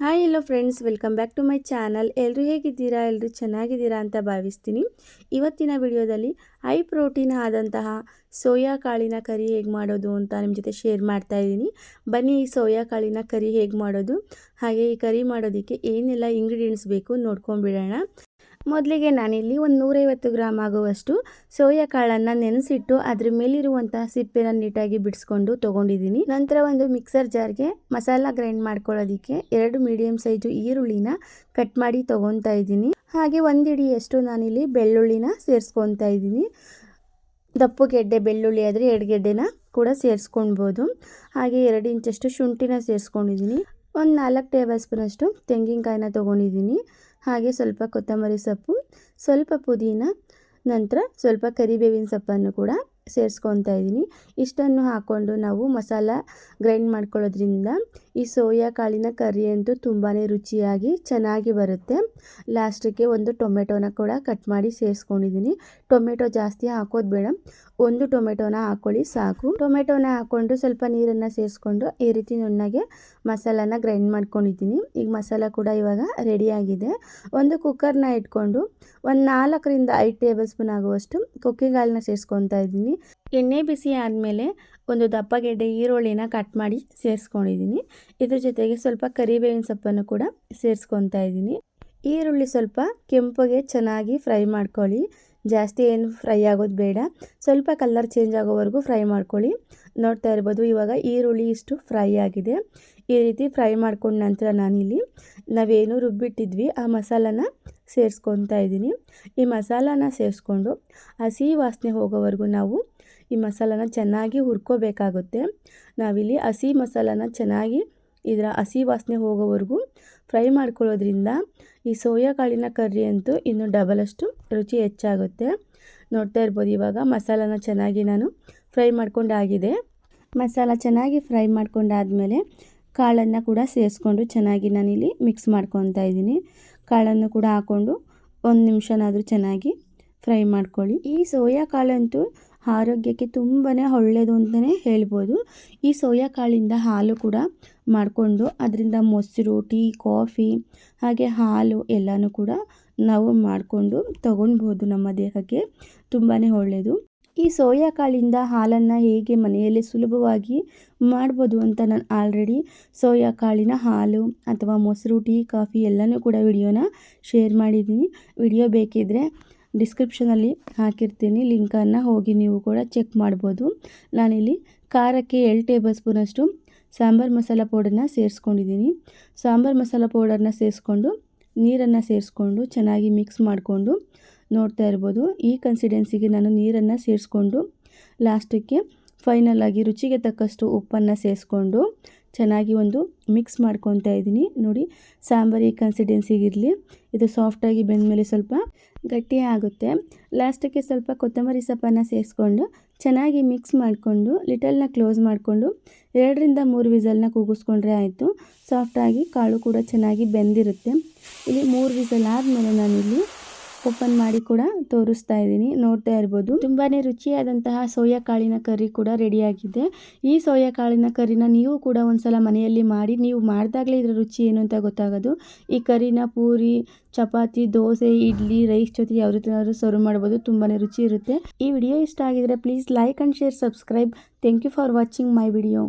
Hi hello friends welcome back to my channel ಎಲ್ಲರೂ ಹೇಗಿದ್ದೀರಾ? ಎಲ್ಲರೂ ಚೆನ್ನಾಗಿದ್ದೀರಾ ಅಂತ ಭಾವಿಸ್ತೀನಿ. ಇವತ್ತಿನ ವಿಡಿಯೋದಲ್ಲಿ ಹೈ ಪ್ರೋಟೀನ್ ಆದಂತಹ ಸೋಯಾ ಕಾಳಿನ ಕರಿ ಹೇಗೆ ಮಾಡೋದು ಅಂತ ನಿಮ್ಮ ಜೊತೆ ಶೇರ್ ಮಾಡ್ತಾ ಇದ್ದೀನಿ. ಬನ್ನಿ, ಈ ಸೋಯಾ ಕಾಳಿನ ಕರಿ ಹೇಗೆ ಮಾಡೋದು? ಹಾಗೆ ಈ ಕರಿ ಮಾಡೋದಕ್ಕೆ ಏನೆಲ್ಲ ಇಂಗ್ರೀಡಿಯೆಂಟ್ಸ್ ಬೇಕು ನೋಡ್ಕೊಂಡ್ಬಿಡೋಣ. ಮೊದಲಿಗೆ ನಾನಿಲ್ಲಿ ಒಂದು ನೂರೈವತ್ತು ಗ್ರಾಮ್ ಆಗುವಷ್ಟು ಸೋಯಾ ಕಾಳನ್ನು ನೆನೆಸಿಟ್ಟು ಅದ್ರ ಮೇಲಿರುವಂತಹ ಸಿಪ್ಪೆನ ನೀಟಾಗಿ ಬಿಡಿಸ್ಕೊಂಡು ತೊಗೊಂಡಿದ್ದೀನಿ. ನಂತರ ಒಂದು ಮಿಕ್ಸರ್ ಜಾರ್ಗೆ ಮಸಾಲ ಗ್ರೈಂಡ್ ಮಾಡ್ಕೊಳ್ಳೋದಕ್ಕೆ ಎರಡು ಮೀಡಿಯಂ ಸೈಜು ಈರುಳ್ಳಿನ ಕಟ್ ಮಾಡಿ ತೊಗೊತಾ ಇದ್ದೀನಿ. ಹಾಗೆ ಒಂದು ಹಿಡಿಯಷ್ಟು ನಾನಿಲ್ಲಿ ಬೆಳ್ಳುಳ್ಳಿನ ಸೇರಿಸ್ಕೊತಾ ಇದ್ದೀನಿ. ದಪ್ಪು ಗೆಡ್ಡೆ ಬೆಳ್ಳುಳ್ಳಿ ಆದರೆ ಎರಡು ಗೆಡ್ಡೆನ ಕೂಡ ಸೇರಿಸ್ಕೊಳ್ಬೋದು. ಹಾಗೆ ಎರಡು ಇಂಚಷ್ಟು ಶುಂಠಿನ ಸೇರಿಸ್ಕೊಂಡಿದ್ದೀನಿ. ಒಂದು ನಾಲ್ಕು ಟೇಬಲ್ ಸ್ಪೂನಷ್ಟು ತೆಂಗಿನಕಾಯಿನ ತೊಗೊಂಡಿದ್ದೀನಿ. ಹಾಗೆ ಸ್ವಲ್ಪ ಕೊತ್ತಂಬರಿ ಸೊಪ್ಪು, ಸ್ವಲ್ಪ ಪುದೀನ, ನಂತರ ಸ್ವಲ್ಪ ಕರಿಬೇವಿನ ಸೊಪ್ಪನ್ನು ಕೂಡ ಸೇರಿಸ್ಕೊತಾ ಇದ್ದೀನಿ. ಇಷ್ಟನ್ನು ಹಾಕ್ಕೊಂಡು ನಾವು ಮಸಾಲ ಗ್ರೈಂಡ್ ಮಾಡ್ಕೊಳ್ಳೋದ್ರಿಂದ ಈ ಸೋಯಾ ಕಾಳಿನ ಕರಿ ಅಂತೂ ತುಂಬಾ ರುಚಿಯಾಗಿ ಚೆನ್ನಾಗಿ ಬರುತ್ತೆ. ಲಾಸ್ಟಿಗೆ ಒಂದು ಟೊಮೆಟೊನ ಕೂಡ ಕಟ್ ಮಾಡಿ ಸೇರಿಸ್ಕೊಂಡಿದ್ದೀನಿ ಟೊಮೆಟೊ ಜಾಸ್ತಿ ಹಾಕೋದು ಬೇಡ. ಒಂದು ಟೊಮೆಟೊನ ಹಾಕೊಳ್ಳಿ ಸಾಕು. ಟೊಮೆಟೊನ ಹಾಕ್ಕೊಂಡು ಸ್ವಲ್ಪ ನೀರನ್ನು ಸೇರಿಸ್ಕೊಂಡು ಈ ರೀತಿ ನುಣ್ಣಗೆ ಮಸಾಲಾನ ಗ್ರೈಂಡ್ ಮಾಡ್ಕೊಂಡಿದ್ದೀನಿ ಈಗ ಮಸಾಲ ಕೂಡ ಇವಾಗ ರೆಡಿಯಾಗಿದೆ ಒಂದು ಕುಕ್ಕರ್ನ ಇಟ್ಕೊಂಡು ಒಂದು ನಾಲ್ಕರಿಂದ ಐದು ಟೇಬಲ್ ಸ್ಪೂನ್ ಆಗುವಷ್ಟು ಕುಕ್ಕಿಂಗ್ ಆಯಿಲ್ನ ಸೇರಿಸ್ಕೊತಾ ಇದ್ದೀನಿ ಎಣ್ಣೆ ಬಿಸಿ ಆದಮೇಲೆ ಒಂದು ದಪ್ಪಗೆಡ್ಡೆ ಈರುಳ್ಳಿನ ಕಟ್ ಮಾಡಿ ಸೇರಿಸ್ಕೊಂಡಿದ್ದೀನಿ. ಇದ್ರ ಜೊತೆಗೆ ಸ್ವಲ್ಪ ಕರಿಬೇವಿನ ಸೊಪ್ಪನ್ನು ಕೂಡ ಸೇರಿಸ್ಕೊತಾ ಇದ್ದೀನಿ. ಈರುಳ್ಳಿ ಸ್ವಲ್ಪ ಕೆಂಪಗೆ ಚೆನ್ನಾಗಿ ಫ್ರೈ ಮಾಡ್ಕೊಳ್ಳಿ. ಜಾಸ್ತಿ ಏನು ಫ್ರೈ ಆಗೋದು ಬೇಡ. ಸ್ವಲ್ಪ ಕಲರ್ ಚೇಂಜ್ ಆಗೋವರೆಗೂ ಫ್ರೈ ಮಾಡ್ಕೊಳ್ಳಿ. ನೋಡ್ತಾ ಇರ್ಬೋದು ಇವಾಗ ಈರುಳ್ಳಿ ಇಷ್ಟು ಫ್ರೈ ಆಗಿದೆ. ಈ ರೀತಿ ಫ್ರೈ ಮಾಡ್ಕೊಂಡ ನಂತರ ನಾನಿಲ್ಲಿ ನಾವೇನು ರುಬ್ಬಿಟ್ಟಿದ್ವಿ ಆ ಮಸಾಲನ ಸೇರಿಸ್ಕೊತಾ ಇದ್ದೀನಿ. ಈ ಮಸಾಲಾನ ಸೇರಿಸ್ಕೊಂಡು ಹಸಿ ವಾಸನೆ ಹೋಗೋವರೆಗೂ ನಾವು ಈ ಮಸಾಲಾನ ಚೆನ್ನಾಗಿ ಹುರ್ಕೋಬೇಕಾಗುತ್ತೆ. ನಾವಿಲ್ಲಿ ಹಸಿ ಮಸಾಲಾನ ಚೆನ್ನಾಗಿ ಇದರ ಹಸಿ ವಾಸನೆ ಹೋಗೋವರೆಗೂ ಫ್ರೈ ಮಾಡ್ಕೊಳ್ಳೋದ್ರಿಂದ ಈ ಸೋಯಾ ಕಾಳಿನ ಕರ್ರಿ ಅಂತೂ ಇನ್ನು ಡಬಲಷ್ಟು ರುಚಿ ಹೆಚ್ಚಾಗುತ್ತೆ. ನೋಡ್ತಾ ಇರ್ಬೋದು ಇವಾಗ ಮಸಾಲಾನ ಚೆನ್ನಾಗಿ ನಾನು ಫ್ರೈ ಮಾಡ್ಕೊಂಡಾಗಿದೆ. ಮಸಾಲ ಚೆನ್ನಾಗಿ ಫ್ರೈ ಮಾಡ್ಕೊಂಡಾದಮೇಲೆ ಕಾಳನ್ನು ಕೂಡ ಸೇರಿಸ್ಕೊಂಡು ಚೆನ್ನಾಗಿ ನಾನಿಲ್ಲಿ ಮಿಕ್ಸ್ ಮಾಡ್ಕೊತಾ ಇದ್ದೀನಿ. ಕಾಳನ್ನು ಕೂಡ ಹಾಕ್ಕೊಂಡು ಒಂದು ನಿಮಿಷನಾದರೂ ಚೆನ್ನಾಗಿ ಫ್ರೈ ಮಾಡ್ಕೊಳ್ಳಿ. ಈ ಸೋಯಾ ಕಾಳಂತೂ ಆರೋಗ್ಯಕ್ಕೆ ತುಂಬಾ ಒಳ್ಳೆಯದು ಅಂತಲೇ ಹೇಳ್ಬೋದು. ಈ ಸೋಯಾ ಕಾಳಿಂದ ಹಾಲು ಕೂಡ ಮಾಡಿಕೊಂಡು ಅದರಿಂದ ಮೊಸರು, ಟೀ, ಕಾಫಿ, ಹಾಗೆ ಹಾಲು ಎಲ್ಲನೂ ಕೂಡ ನಾವು ಮಾಡಿಕೊಂಡು ತಗೊಳ್ಬೋದು ನಮ್ಮ ದೇಹಕ್ಕೆ ತುಂಬಾ ಒಳ್ಳೆಯದು ಈ ಸೋಯಾ ಕಾಳಿಂದ ಹಾಲನ್ನು ಹೇಗೆ ಮನೆಯಲ್ಲಿ ಸುಲಭವಾಗಿ ಮಾಡ್ಬೋದು ಅಂತ ನಾನು ಆಲ್ರೆಡಿ ಸೋಯಾ ಕಾಳಿನ ಹಾಲು ಅಥವಾ ಮೊಸರು, ಟೀ, ಕಾಫಿ ಎಲ್ಲನೂ ಕೂಡ ವಿಡಿಯೋನ ಶೇರ್ ಮಾಡಿದ್ದೀನಿ. ವಿಡಿಯೋ ಬೇಕಿದ್ದರೆ ಡಿಸ್ಕ್ರಿಪ್ಷನಲ್ಲಿ ಹಾಕಿರ್ತೀನಿ. ಲಿಂಕನ್ನು ಹೋಗಿ ನೀವು ಕೂಡ ಚೆಕ್ ಮಾಡ್ಬೋದು. ನಾನಿಲ್ಲಿ ಖಾರಕ್ಕೆ ಎರಡು ಟೇಬಲ್ ಸ್ಪೂನಷ್ಟು ಸಾಂಬಾರು ಮಸಾಲ ಪೌಡರ್ನ ಸೇರಿಸ್ಕೊಂಡಿದ್ದೀನಿ. ಸಾಂಬಾರು ಮಸಾಲ ಪೌಡರ್ನ ಸೇರಿಸ್ಕೊಂಡು ನೀರನ್ನು ಸೇರಿಸ್ಕೊಂಡು ಚೆನ್ನಾಗಿ ಮಿಕ್ಸ್ ಮಾಡಿಕೊಂಡು ನೋಡ್ತಾ ಇರ್ಬೋದು. ಈ ಕನ್ಸಿಡೆನ್ಸಿಗೆ ನಾನು ನೀರನ್ನು ಸೇರಿಸ್ಕೊಂಡು ಲಾಸ್ಟಿಗೆ ಫೈನಲ್ ಆಗಿ ರುಚಿಗೆ ತಕ್ಕಷ್ಟು ಉಪ್ಪನ್ನು ಸೇರಿಸ್ಕೊಂಡು ಚೆನ್ನಾಗಿ ಒಂದು ಮಿಕ್ಸ್ ಮಾಡ್ಕೊತಾ ಇದ್ದೀನಿ. ನೋಡಿ, ಸಾಂಬಾರಿ ಕನ್ಸಿಡೆನ್ಸಿಗಿರಲಿ ಇದು ಸಾಫ್ಟಾಗಿ ಬೆಂದಮೇಲೆ ಸ್ವಲ್ಪ ಗಟ್ಟಿ ಆಗುತ್ತೆ. ಲಾಸ್ಟಕ್ಕೆ ಸ್ವಲ್ಪ ಕೊತ್ತಂಬರಿ ಸೊಪ್ಪನ್ನು ಸೇರಿಸ್ಕೊಂಡು ಚೆನ್ನಾಗಿ ಮಿಕ್ಸ್ ಮಾಡಿಕೊಂಡು ಲಿಟಲ್ನ ಕ್ಲೋಸ್ ಮಾಡಿಕೊಂಡು ಎರಡರಿಂದ ಮೂರು ವಿಸಲ್ನ ಕೂಗಿಸ್ಕೊಂಡ್ರೆ ಆಯಿತು. ಸಾಫ್ಟಾಗಿ ಕಾಳು ಕೂಡ ಚೆನ್ನಾಗಿ ಬೆಂದಿರುತ್ತೆ. ಇಲ್ಲಿ ಮೂರು ವಿಸಲ್ ಆದಮೇಲೆ ನಾನಿಲ್ಲಿ ಓಪನ್ ಮಾಡಿ ಕೂಡ ತೋರಿಸ್ತಾ ಇದ್ದೀನಿ. ನೋಡ್ತಾ ಇರ್ಬೋದು. ತುಂಬಾ ರುಚಿಯಾದಂತಹ ಸೋಯಾ ಕಾಳಿನ ಕರಿ ಕೂಡ ರೆಡಿಯಾಗಿದೆ ಈ ಸೋಯಾ ಕಾಳಿನ ಕರಿನ ನೀವು ಕೂಡ ಒಂದ್ಸಲ ಮನೆಯಲ್ಲಿ ಮಾಡಿ, ನೀವು ಮಾಡಿದಾಗಲೇ ಇದರ ರುಚಿ ಏನು ಅಂತ ಗೊತ್ತಾಗೋದು. ಈ ಕರಿನ ಪೂರಿ, ಚಪಾತಿ, ದೋಸೆ, ಇಡ್ಲಿ, ರೈಸ್ ಜೊತೆ ಯಾವ ರೀತಿ ಸರ್ವ್ ಮಾಡ್ಬೋದು. ತುಂಬಾ ರುಚಿ ಇರುತ್ತೆ. ಈ ವಿಡಿಯೋ ಇಷ್ಟ ಆಗಿದ್ರೆ please like and share subscribe thank you for watching my video